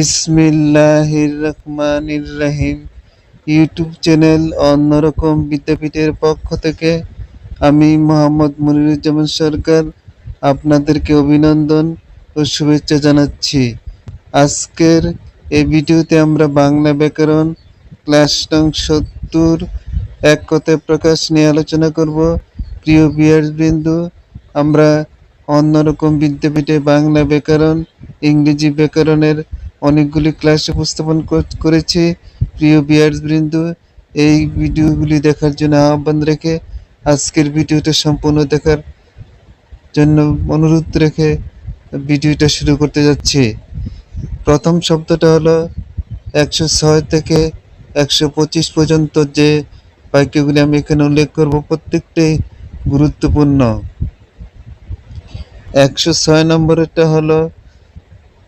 বিসমিল্লাহির রহমানির রহিম। YouTube channel অন্যরকম বিদ্যাপীঠের পক্ষ থেকে আমি মোহাম্মদ মনিরুজ্জামান সরকার আপনাদেরকে অভিনন্দন ও শুভেচ্ছা জানাচ্ছি। আজকের এই ভিডিওতে আমরা বাংলা ব্যাকরণ, ক্লাস নং সত্তর, এক কথায় প্রকাশ নিয়ে আলোচনা করব। প্রিয় বিহারবৃন্দু, আমরা অন্যরকম বিদ্যাপীঠে বাংলা ব্যাকরণ, ইংরেজি ব্যাকরণের অনেকগুলি ক্লাস উপস্থাপন কর- করেছি প্রিয় বিয়ার্সবৃন্দ এই ভিডিওগুলি দেখার জন্য আহ্বান রেখে আজকের ভিডিওটা সম্পূর্ণ দেখার জন্য অনুরোধ রেখে ভিডিওটা শুরু করতে যাচ্ছি। প্রথম শব্দটা হলো একশো ছয় থেকে একশো পঁচিশ পর্যন্ত যে বাক্যগুলি আমি এখানে উল্লেখ করব প্রত্যেকটাই গুরুত্বপূর্ণ। একশো ছয় নম্বরেরটা হলো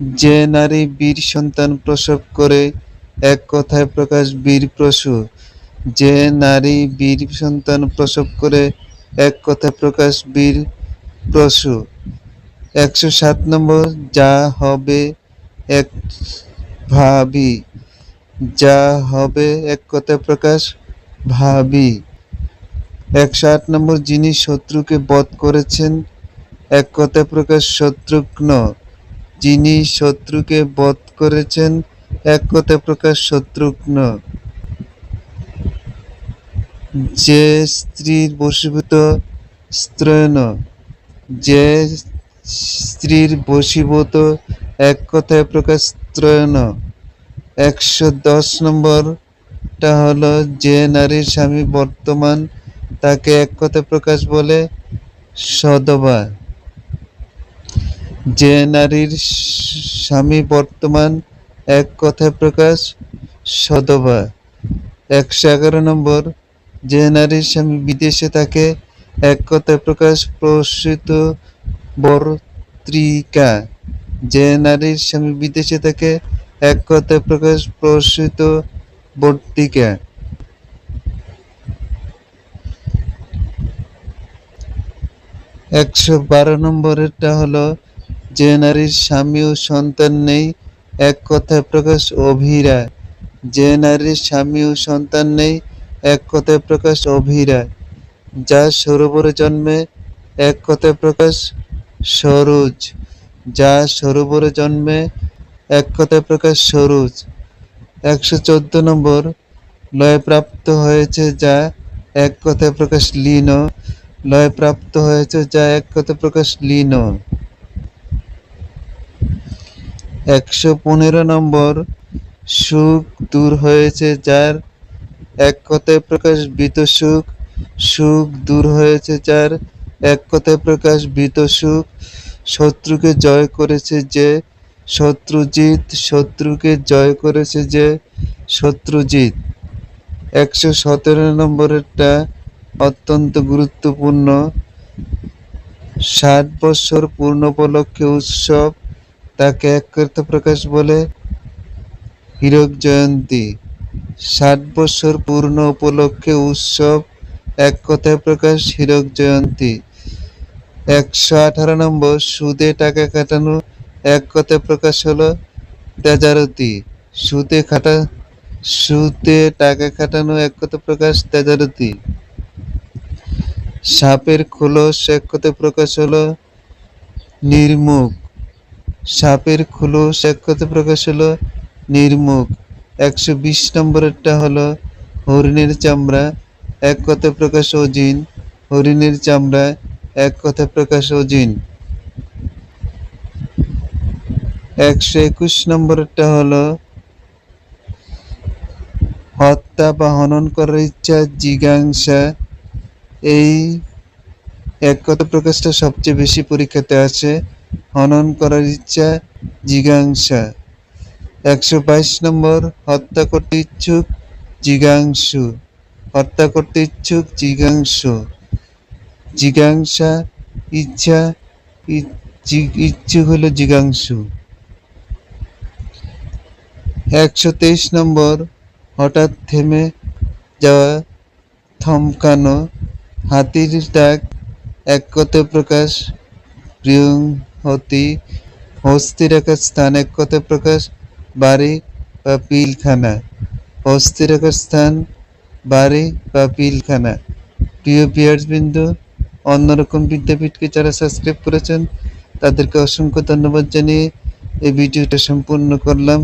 যে নারী বীর সন্তান প্রসব করে, এক কথায় প্রকাশ বীর প্রসূ। যে নারী বীর সন্তান প্রসব করে, এক কথায় প্রকাশ বীর প্রসূ। একশো সাত নম্বর, যা হবে এক ভাবি। যা হবে এক কথায় প্রকাশ ভাবি। একশো আট নম্বর, যিনি শত্রুকে বধ করেছেন, এক কথায় প্রকাশ শত্রুঘ্ন। যিনি শত্রুকে বধ করেছেন, এক কথায় প্রকাশ শত্রুঘ্ন যে স্ত্রীর বশীভূত স্ত্রয়ন যে স্ত্রীর বশীভূত এক কথায় প্রকাশ স্ত্রয়ন একশো দশ নম্বরটা হলো যে নারীর স্বামী বর্তমান তাকে এক কথায় প্রকাশ বলে সদবা। যে নারীর স্বামী বর্তমান এক কথায় প্রকাশ সদবা। একশো এগারো নম্বর, যে নারীর স্বামী বিদেশে থাকে, এক কথায় প্রকাশ প্রসূত বর্ত্রিকা। যে নারীর স্বামী বিদেশে থাকে, এক কথায় প্রকাশ প্রসূত বর্তিকা একশো বারো নম্বরেরটা হলো যে নারীর স্বামী ও সন্তান নেই, এক কথায় প্রকাশ অভিরা যে নারীর স্বামী ও সন্তান নেই, এক কথায় প্রকাশ অভিরা যা সরোবরে জন্মে, এক কথায় প্রকাশ সরোজ। যা সরোবরে জন্মে, এক কথায় প্রকাশ সরোজ। একশো চোদ্দ নম্বর, লয় প্রাপ্ত হয়েছে যা এক কথায় প্রকাশ লীন। লয় প্রাপ্ত হয়েছে যা এক কথায় প্রকাশ লীন। একশো পনেরো নম্বর সুখ দূর হয়েছে যার এক কথায় প্রকাশ বিত সুখ সুখ দূর হয়েছে যার এক কথায় প্রকাশ বিত সুখ। শত্রুকে জয় করেছে যে শত্রুজিৎ, শত্রুকে জয় করেছে যে শত্রুজিৎ। একশো সতেরো নম্বরেরটা অত্যন্ত গুরুত্বপূর্ণ ষাট বছর পূর্ণ উপলক্ষে উৎসব তাকে এক করতে প্রকাশ বলে হীরক জয়ন্তী। ষাট বছর পূর্ণ উপলক্ষে উৎসব, এক কথায় প্রকাশ হীরক জয়ন্তী। একশো আঠারো নম্বর সুদে টাকা কাটানো, এক কথায় প্রকাশ হলো তেজারতি। সুদে খাটা, সুদে টাকা খাটানো, এক কথায় প্রকাশ তেজারতি। সাপের খোলস, এক কথায় প্রকাশ হলো নির্মুখ। সাপের খোলস এক কথায় প্রকাশ হলো নির্মুখ। একশো বিশ নম্বরেরটা হলো হরিণের চামড়া, এক কথা প্রকাশ অজিন। হরিণের চামড়া, এক কথা প্রকাশ অজিন। একশো একুশ নম্বরেরটা হলো হত্যা বা হনন করার ইচ্ছা জিজ্ঞাসা। এই এক কথা প্রকাশটা সবচেয়ে বেশি পরীক্ষাতে আসে। হনন করার ইচ্ছা জিজ্ঞাসা। একশো বাইশ নম্বর, হত্যা করতে ইচ্ছুক জিজ্ঞাংসু। হত্যা করতে ইচ্ছুক জিজ্ঞাংসু। জিজ্ঞাসা, ইচ্ছা ইচ্ছুক হলো জিজ্ঞাংসু। একশো তেইশ নম্বর, হঠাৎ থেমে যাওয়া থমকানো হাতির ডাক, এক প্রকাশ প্রিয়হতি হস্তি রেখার স্থান এক কথায় প্রকাশ বাড়ি বা পিলখানা অস্থির রাখার স্থান বাড়ি বা পিলখানা প্রিয় পিয়ার্স বিন্দু অন্যরকম বিদ্যাপীঠকে যারা সাবস্ক্রাইব করেছেন, তাদেরকে অসংখ্য ধন্যবাদ জানিয়ে এই ভিডিওটা সম্পূর্ণ করলাম।